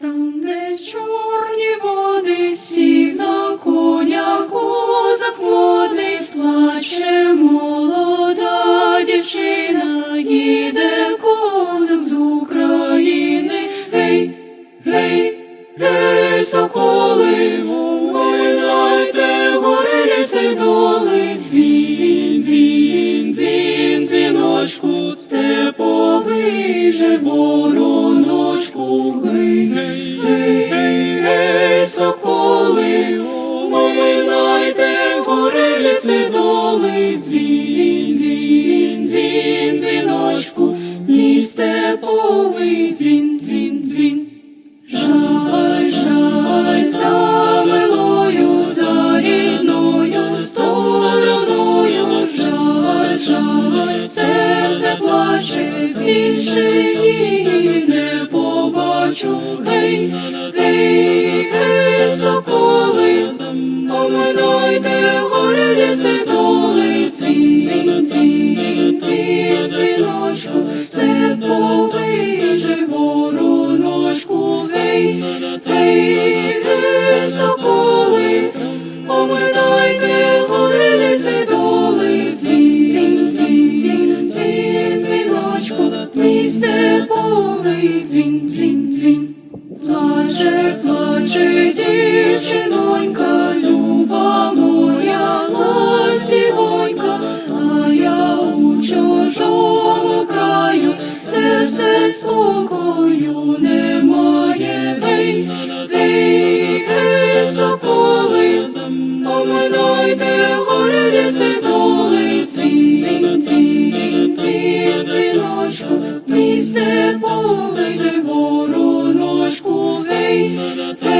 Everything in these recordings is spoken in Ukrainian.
Там, де чорні води, сів на коня козак плаче молода дівчина, їде козак з України. Гей, гей, гей, соколи, оминайте гори ліси доли, дзвін, дзвін, дзвін, дзвіночку, степовий же гори ліси доли, дзвін, дзвін, дзвін, дзвіночку, мій степовий дзвін, дзвін, дзвін. Жаль, жаль, за милою, за рідною стороною, жаль, жаль, серце плаче, більше гей, соколи, оминайте гори ліси доли, цвін, цін, цвін, дзвіночку, ціночку, степовий дзвін, дзвін,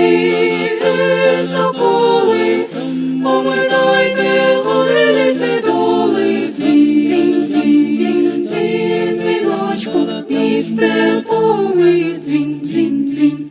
гей, гей, соколи, оминайте гори ліси доли, цвін, цвін, цвін, дзвіночку, мій степовий дзвін, дзвін, дзвін.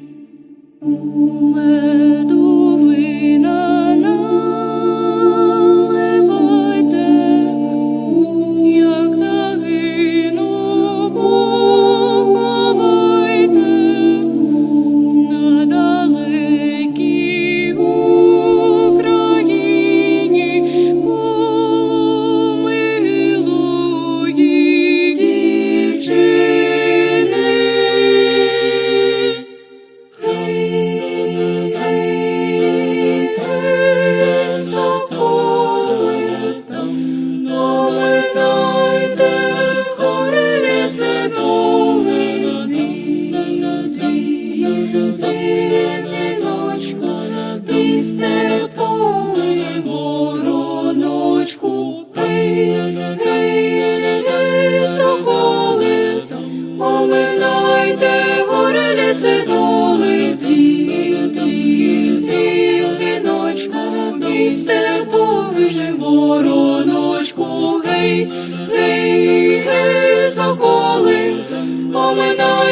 moment know.